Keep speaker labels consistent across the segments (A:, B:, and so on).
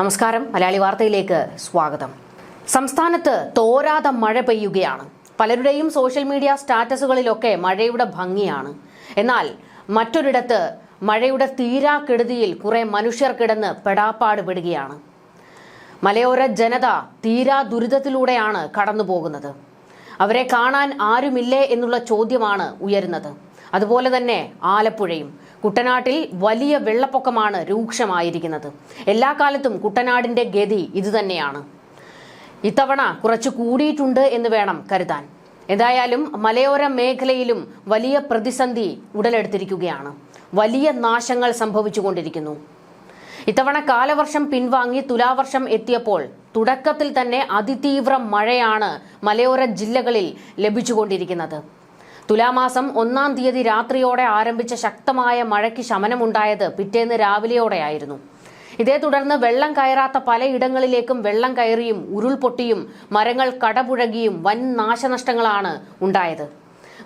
A: നമസ്കാരം മലയാളി വാർത്തയിലേക്ക് സ്വാഗതം സംസ്ഥാനത്ത് തോരാതെ മഴ പെയ്യുകയാണ് പലരുടെയും സോഷ്യൽ മീഡിയ സ്റ്റാറ്റസുകളിലൊക്കെ മഴയുടെ ഭംഗിയാണ് എന്നാൽ മറ്റൊരിടത്ത് മഴയുടെ തീരാക്കെടുതിയിൽ കുറെ മനുഷ്യർ കിടന്ന് പെടാപ്പാട് പെടുകയാണ് മലയോര ജനത തീരാ ദുരിതത്തിലൂടെയാണ് കടന്നു പോകുന്നത് അവരെ കാണാൻ ആരുമില്ലേ എന്നുള്ള ചോദ്യമാണ് ഉയരുന്നത് അതുപോലെ തന്നെ ആലപ്പുഴയും കുട്ടനാട്ടിൽ വലിയ വെള്ളപ്പൊക്കമാണ് രൂക്ഷമായിരിക്കുന്നത് എല്ലാ കാലത്തും കുട്ടനാടിന്റെ ഗതി ഇതുതന്നെയാണ് ഇത്തവണ കുറച്ച് കൂടിയിട്ടുണ്ട് എന്ന് വേണം കരുതാൻ എന്തായാലും മലയോര മേഖലയിലും വലിയ പ്രതിസന്ധി ഉടലെടുത്തിരിക്കുകയാണ് വലിയ നാശങ്ങൾ സംഭവിച്ചുകൊണ്ടിരിക്കുന്നു ഇത്തവണ കാലവർഷം പിൻവാങ്ങി തുലാവർഷം എത്തിയപ്പോൾ തുടക്കത്തിൽ തന്നെ അതിതീവ്ര മഴയാണ് മലയോര ജില്ലകളിൽ ലഭിച്ചുകൊണ്ടിരിക്കുന്നത് തുലാമാസം ഒന്നാം തീയതി രാത്രിയോടെ ആരംഭിച്ച ശക്തമായ മഴയ്ക്ക് ശമനമുണ്ടായത് പിറ്റേന്ന് രാവിലെയോടെയായിരുന്നു ഇതേ തുടർന്ന് വെള്ളം കയറാത്ത പലയിടങ്ങളിലേക്കും വെള്ളം കയറിയും ഉരുൾപൊട്ടിയും മരങ്ങൾ കടപുഴകിയും വൻ നാശനഷ്ടങ്ങളാണ് ഉണ്ടായത്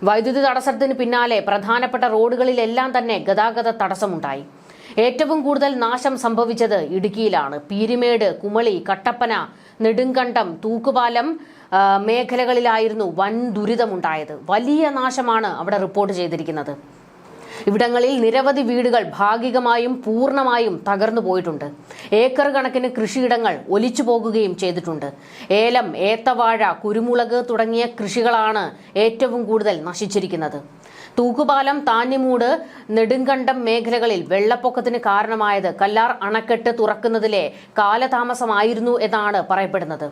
A: വൈദ്യുതി തടസ്സത്തിന് പിന്നാലെ പ്രധാനപ്പെട്ട റോഡുകളിലെല്ലാം തന്നെ ഗതാഗത തടസ്സമുണ്ടായി ഏറ്റവും കൂടുതൽ നാശം സംഭവിച്ചത് ഇടുക്കിയിലാണ് പീരിമേട് കുമളി കട്ടപ്പന നെടുങ്കണ്ടം തൂക്കുപാലം മേഖലകളിലായിരുന്നു വൻ ദുരിതമുണ്ടായത് വലിയ നാശമാണ് അവിടെ റിപ്പോർട്ട് ചെയ്തിരിക്കുന്നത് ഇവിടങ്ങളിൽ നിരവധി വീടുകൾ ഭാഗികമായും പൂർണ്ണമായും തകർന്നു പോയിട്ടുണ്ട് ഏക്കർ കണക്കിന് കൃഷിയിടങ്ങൾ ഒലിച്ചു പോകുകയും ചെയ്തിട്ടുണ്ട് ഏലം ഏത്തവാഴ കുരുമുളക് തുടങ്ങിയ കൃഷികളാണ് ഏറ്റവും കൂടുതൽ നശിച്ചിരിക്കുന്നത് തൂക്കുപാലം താഞ്ഞിമൂട് നെടുങ്കണ്ടം മേഖലകളിൽ വെള്ളപ്പൊക്കത്തിന് കാരണമായത് കല്ലാർ അണക്കെട്ട് തുറക്കുന്നതിലെ കാലതാമസമായിരുന്നു എന്നാണ് പറയപ്പെടുന്നത്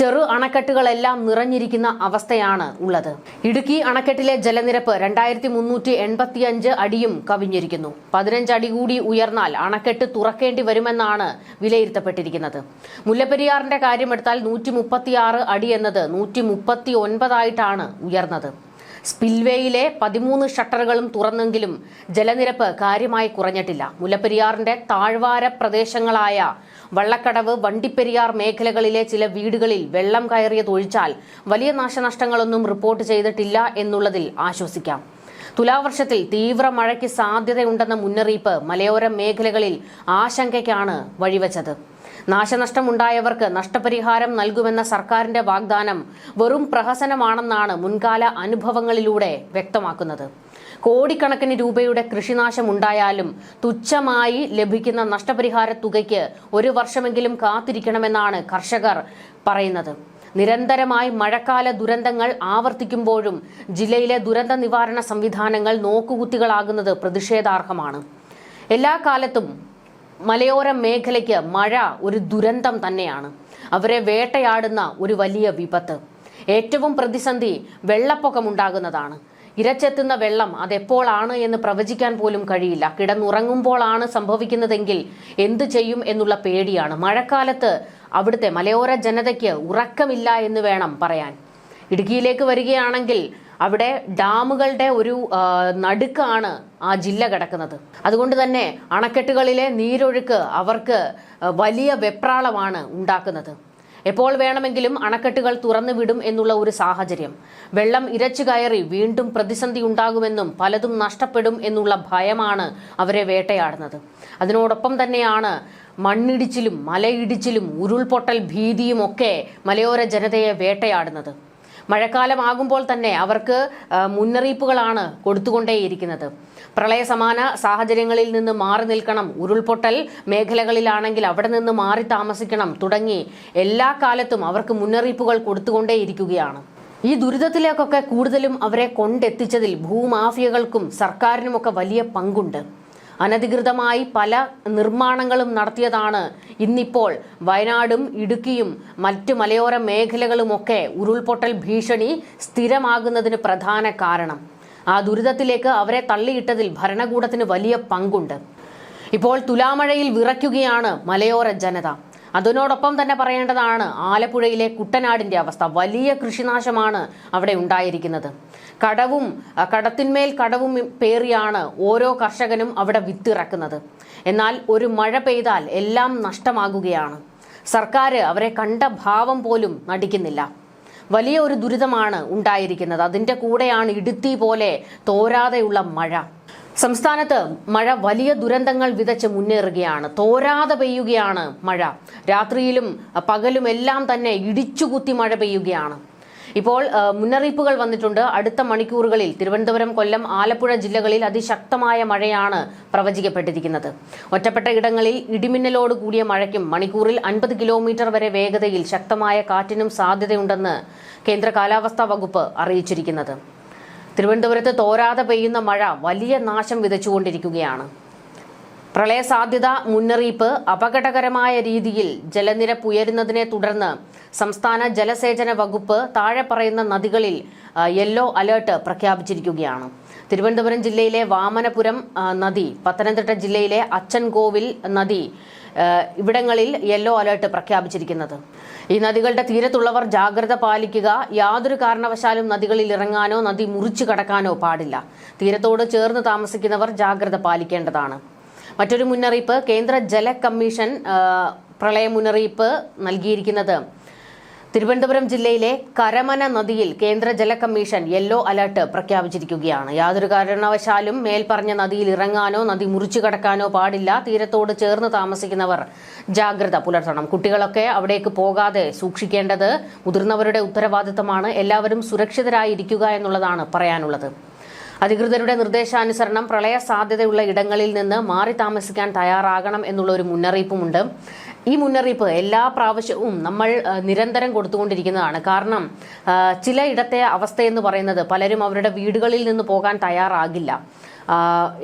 A: ചെറു അണക്കെട്ടുകളെല്ലാം നിറഞ്ഞിരിക്കുന്ന അവസ്ഥയാണ് ഉള്ളത് ഇടുക്കി അണക്കെട്ടിലെ ജലനിരപ്പ് രണ്ടായിരത്തി മുന്നൂറ്റി എൺപത്തിയഞ്ച് അടിയും കവിഞ്ഞിരിക്കുന്നു പതിനഞ്ച് അടി കൂടി ഉയർന്നാൽ അണക്കെട്ട് തുറക്കേണ്ടി വരുമെന്നാണ് വിലയിരുത്തപ്പെട്ടിരിക്കുന്നത് മുല്ലപ്പെരിയാറിന്റെ കാര്യമെടുത്താൽ നൂറ്റി മുപ്പത്തിയാറ് അടി എന്നത് നൂറ്റി മുപ്പത്തി ഒൻപതായിട്ടാണ് ഉയർന്നത് സ്പിൽവേയിലെ പതിമൂന്ന് ഷട്ടറുകളും തുറന്നെങ്കിലും ജലനിരപ്പ് കാര്യമായി കുറഞ്ഞിട്ടില്ല മുല്ലപ്പെരിയാറിന്റെ താഴ്വാര പ്രദേശങ്ങളായ വള്ളക്കടവ് വണ്ടിപ്പെരിയാർ മേഖലകളിലെ ചില വീടുകളിൽ വെള്ളം കയറിയതൊഴിച്ചാൽ വലിയ നാശനഷ്ടങ്ങളൊന്നും റിപ്പോർട്ട് ചെയ്തിട്ടില്ല എന്നുള്ളതിൽ ആശ്വസിക്കാം തുലാവർഷത്തിൽ തീവ്ര മഴയ്ക്ക് സാധ്യതയുണ്ടെന്ന മുന്നറിയിപ്പ് മലയോര മേഖലകളിൽ ആശങ്കയ്ക്കാണ് വഴിവച്ചത് നാശനഷ്ടമുണ്ടായവർക്ക് നഷ്ടപരിഹാരം നൽകുമെന്ന സർക്കാരിന്റെ വാഗ്ദാനം വെറും പ്രഹസനമാണെന്നാണ് മുൻകാല അനുഭവങ്ങളിലൂടെ വ്യക്തമാക്കുന്നത് കോടിക്കണക്കിന് രൂപയുടെ കൃഷിനാശമുണ്ടായാലും തുച്ഛമായി ലഭിക്കുന്ന നഷ്ടപരിഹാര തുകയ്ക്ക് ഒരു വർഷമെങ്കിലും കാത്തിരിക്കണമെന്നാണ് കർഷകർ പറയുന്നത് നിരന്തരമായി മഴക്കാല ദുരന്തങ്ങൾ ആവർത്തിക്കുമ്പോഴും ജില്ലയിലെ ദുരന്ത നിവാരണ സംവിധാനങ്ങൾ നോക്കുകുത്തികളാകുന്നത് പ്രതിഷേധാർഹമാണ് എല്ലാ കാലത്തും മലയോര മേഖലയ്ക്ക് മഴ ഒരു ദുരന്തം തന്നെയാണ് അവരെ വേട്ടയാടുന്ന ഒരു വലിയ വിപത്ത് ഏറ്റവും പ്രതിസന്ധി വെള്ളപ്പൊക്കമുണ്ടാകുന്നതാണ് ഇരച്ചെത്തുന്ന വെള്ളം അതെപ്പോഴാണ് എന്ന് പ്രവചിക്കാൻ പോലും കഴിയില്ല കിടന്നുറങ്ങുമ്പോഴാണ് സംഭവിക്കുന്നതെങ്കിൽ എന്തു ചെയ്യും എന്നുള്ള പേടിയാണ് മഴക്കാലത്ത് അവിടുത്തെ മലയോര ജനതയ്ക്ക് ഉറക്കമില്ല എന്ന് വേണം പറയാൻ ഇടുക്കിയിലേക്ക് വരികയാണെങ്കിൽ അവിടെ ഡാമുകളുടെ ഒരു നടുക്കാണ് ആ ജില്ല കിടക്കുന്നത് അതുകൊണ്ട് തന്നെ അണക്കെട്ടുകളിലെ നീരൊഴുക്ക് അവർക്ക് വലിയ വെപ്രാളമാണ് ഉണ്ടാക്കുന്നത് എപ്പോൾ വേണമെങ്കിലും അണക്കെട്ടുകൾ തുറന്നു വിടും എന്നുള്ള ഒരു സാഹചര്യം വെള്ളം ഇരച്ചു കയറി വീണ്ടും പ്രതിസന്ധി ഉണ്ടാകുമെന്നും പലതും നഷ്ടപ്പെടും എന്നുള്ള ഭയമാണ് അവരെ വേട്ടയാടുന്നത് അതിനോടൊപ്പം തന്നെയാണ് മണ്ണിടിച്ചിലും മലയിടിച്ചിലും ഉരുൾപൊട്ടൽ ഭീതിയും ഒക്കെ മലയോര ജനതയെ വേട്ടയാടുന്നത് മഴക്കാലമാകുമ്പോൾ തന്നെ അവർക്ക് മുന്നറിയിപ്പുകളാണ് കൊടുത്തുകൊണ്ടേയിരിക്കുന്നത് സമാന സാഹചര്യങ്ങളിൽ നിന്ന് മാറി നിൽക്കണം ഉരുൾപൊട്ടൽ മേഖലകളിലാണെങ്കിൽ അവിടെ നിന്ന് മാറി താമസിക്കണം തുടങ്ങി എല്ലാ കാലത്തും അവർക്ക് മുന്നറിയിപ്പുകൾ കൊടുത്തുകൊണ്ടേയിരിക്കുകയാണ് ഈ ദുരിതത്തിലേക്കൊക്കെ കൂടുതലും അവരെ കൊണ്ടെത്തിച്ചതിൽ ഭൂമാഫിയകൾക്കും സർക്കാരിനുമൊക്കെ വലിയ പങ്കുണ്ട് അനധികൃതമായി പല നിർമ്മാണങ്ങളും നടത്തിയതാണ് ഇന്നിപ്പോൾ വയനാടും ഇടുക്കിയും മറ്റ് മലയോര മേഖലകളുമൊക്കെ ഉരുൾപൊട്ടൽ ഭീഷണി സ്ഥിരമാകുന്നതിന് പ്രധാന കാരണം ആ ദുരിതത്തിലേക്ക് അവരെ തള്ളിയിട്ടതിൽ ഭരണകൂടത്തിന് വലിയ പങ്കുണ്ട് ഇപ്പോൾ തുലാമഴയിൽ വിറയ്ക്കുകയാണ് മലയോര ജനത അതിനോടൊപ്പം തന്നെ പറയേണ്ടതാണ് ആലപ്പുഴയിലെ കുട്ടനാടിന്റെ അവസ്ഥ വലിയ കൃഷിനാശമാണ് അവിടെ ഉണ്ടായിരിക്കുന്നത് കടവും കടത്തിന്മേൽ കടവും പേറിയാണ് ഓരോ കർഷകനും അവിടെ വിത്തിറക്കുന്നത് എന്നാൽ ഒരു മഴ പെയ്താൽ എല്ലാം നഷ്ടമാകുകയാണ് സർക്കാർ അവരെ കണ്ട ഭാവം പോലും നടിക്കുന്നില്ല വലിയ ഒരു ദുരിതമാണ് ഉണ്ടായിരിക്കുന്നത് അതിൻ്റെ കൂടെയാണ് ഇടുത്തി പോലെ തോരാതെയുള്ള മഴ സംസ്ഥാനത്ത് മഴ വലിയ ദുരന്തങ്ങൾ വിതച്ച് മുന്നേറുകയാണ് തോരാതെ പെയ്യുകയാണ് മഴ രാത്രിയിലും പകലും എല്ലാം തന്നെ ഇടിച്ചുകുത്തി മഴ പെയ്യുകയാണ് ഇപ്പോൾ മുന്നറിയിപ്പുകൾ വന്നിട്ടുണ്ട് അടുത്ത മണിക്കൂറുകളിൽ തിരുവനന്തപുരം കൊല്ലം ആലപ്പുഴ ജില്ലകളിൽ അതിശക്തമായ മഴയാണ് പ്രവചിക്കപ്പെട്ടിരിക്കുന്നത് ഒറ്റപ്പെട്ട ഇടങ്ങളിൽ ഇടിമിന്നലോട് കൂടിയ മഴയ്ക്കും മണിക്കൂറിൽ അൻപത് കിലോമീറ്റർ വരെ വേഗതയിൽ ശക്തമായ കാറ്റിനും സാധ്യതയുണ്ടെന്ന് കേന്ദ്ര കാലാവസ്ഥാ വകുപ്പ് അറിയിച്ചിരിക്കുന്നത് തിരുവനന്തപുരത്ത് തോരാതെ പെയ്യുന്ന മഴ വലിയ നാശം വിതച്ചുകൊണ്ടിരിക്കുകയാണ് പ്രളയ സാധ്യത മുന്നറിയിപ്പ് അപകടകരമായ രീതിയിൽ ജലനിരപ്പ് ഉയരുന്നതിനെ തുടർന്ന് സംസ്ഥാന ജലസേചന വകുപ്പ് താഴെ പറയുന്ന നദികളിൽ യെല്ലോ അലേർട്ട് പ്രഖ്യാപിച്ചിരിക്കുകയാണ് തിരുവനന്തപുരം ജില്ലയിലെ വാമനപുരം നദി പത്തനംതിട്ട ജില്ലയിലെ അച്ചൻകോവിൽ നദി ഇവിടങ്ങളിൽ യെല്ലോ അലേർട്ട് പ്രഖ്യാപിച്ചിരിക്കുന്നത് ഈ നദികളുടെ തീരത്തുള്ളവർ ജാഗ്രത പാലിക്കുക യാതൊരു കാരണവശാലും നദികളിൽ ഇറങ്ങാനോ നദി മുറിച്ചു കടക്കാനോ പാടില്ല തീരത്തോട് ചേർന്ന് താമസിക്കുന്നവർ ജാഗ്രത പാലിക്കേണ്ടതാണ് മറ്റൊരു മുന്നറിയിപ്പ് കേന്ദ്ര ജല കമ്മീഷൻ പ്രളയ മുന്നറിയിപ്പ് നൽകിയിരിക്കുന്നത് തിരുവനന്തപുരം ജില്ലയിലെ കരമന നദിയിൽ കേന്ദ്ര ജല കമ്മീഷൻ യെല്ലോ അലർട്ട് പ്രഖ്യാപിച്ചിരിക്കുകയാണ് യാതൊരു കാരണവശാലും മേൽപ്പറഞ്ഞ നദിയിൽ ഇറങ്ങാനോ നദി മുറിച്ചു കടക്കാനോ പാടില്ല തീരത്തോട് ചേർന്ന് താമസിക്കുന്നവർ ജാഗ്രത പുലർത്തണം കുട്ടികളൊക്കെ അവിടേക്ക് പോകാതെ സൂക്ഷിക്കേണ്ടത് മുതിർന്നവരുടെ ഉത്തരവാദിത്തമാണ് എല്ലാവരും സുരക്ഷിതരായിരിക്കുക എന്നുള്ളതാണ് പറയാനുള്ളത് അധികൃതരുടെ നിർദ്ദേശാനുസരണം പ്രളയ സാധ്യതയുള്ള ഇടങ്ങളിൽ നിന്ന് മാറി താമസിക്കാൻ തയ്യാറാകണം എന്നുള്ള ഒരു മുന്നറിയിപ്പുമുണ്ട് ഈ മുന്നറിയിപ്പ് എല്ലാ പ്രാവശ്യവും നമ്മൾ നിരന്തരം കൊടുത്തുകൊണ്ടിരിക്കുന്നതാണ് കാരണം ചില ഇടത്തെ അവസ്ഥ എന്ന് പറയുന്നത് പലരും അവരുടെ വീടുകളിൽ നിന്ന് പോകാൻ തയ്യാറാകില്ല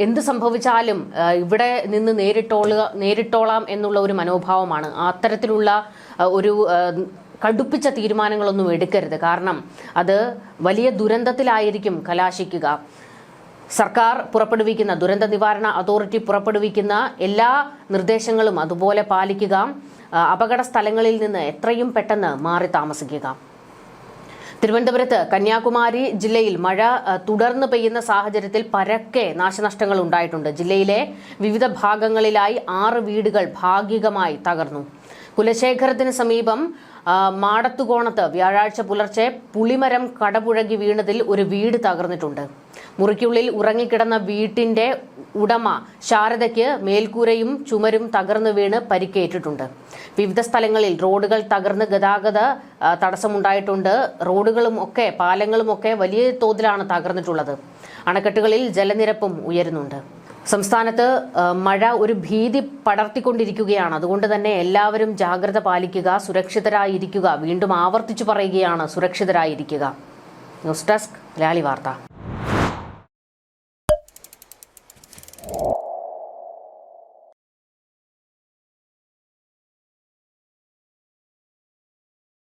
A: എന്ത് സംഭവിച്ചാലും ഇവിടെ നിന്ന് നേരിട്ടോളുക നേരിട്ടോളാം എന്നുള്ള ഒരു മനോഭാവമാണ് അത്തരത്തിലുള്ള ഒരു കടുപ്പിച്ച തീരുമാനങ്ങളൊന്നും എടുക്കരുത് കാരണം അത് വലിയ ദുരന്തത്തിലായിരിക്കും കലാശിക്കുക സർക്കാർ പുറപ്പെടുവിക്കുന്ന ദുരന്ത നിവാരണ അതോറിറ്റി പുറപ്പെടുവിക്കുന്ന എല്ലാ നിർദ്ദേശങ്ങളും അതുപോലെ പാലിക്കുക അപകട സ്ഥലങ്ങളിൽ നിന്ന് എത്രയും പെട്ടെന്ന് മാറി താമസിക്കുക തിരുവനന്തപുരത്ത് കന്യാകുമാരി ജില്ലയിൽ മഴ തുടർന്ന് പെയ്യുന്ന സാഹചര്യത്തിൽ പരക്കെ നാശനഷ്ടങ്ങൾ ഉണ്ടായിട്ടുണ്ട് ജില്ലയിലെ വിവിധ ഭാഗങ്ങളിലായി ആറ് വീടുകൾ ഭാഗികമായി തകർന്നു കുലശേഖരത്തിന് സമീപം മാടത്തുകോണത്ത് വ്യാഴാഴ്ച പുലർച്ചെ പുളിമരം കടപുഴകി വീണതിൽ ഒരു വീട് തകർന്നിട്ടുണ്ട് മുറിക്കുള്ളിൽ ഉറങ്ങിക്കിടന്ന വീട്ടിന്റെ ഉടമ ശാരദയ്ക്ക് മേൽക്കൂരയും ചുമരും തകർന്നു വീണ് പരിക്കേറ്റിട്ടുണ്ട് വിവിധ സ്ഥലങ്ങളിൽ റോഡുകൾ തകർന്ന് ഗതാഗത തടസ്സമുണ്ടായിട്ടുണ്ട് റോഡുകളും ഒക്കെ പാലങ്ങളും ഒക്കെ വലിയ തോതിലാണ് തകർന്നിട്ടുള്ളത് അണക്കെട്ടുകളിൽ ജലനിരപ്പും ഉയരുന്നുണ്ട് സംസ്ഥാനത്ത് മഴ ഒരു ഭീതി പടർത്തിക്കൊണ്ടിരിക്കുകയാണ് അതുകൊണ്ട് തന്നെ എല്ലാവരും ജാഗ്രത പാലിക്കുക സുരക്ഷിതരായിരിക്കുക വീണ്ടും ആവർത്തിച്ചു പറയുകയാണ് സുരക്ഷിതരായിരിക്കുക ന്യൂസ് ഡെസ്ക് മലയാളി വാർത്ത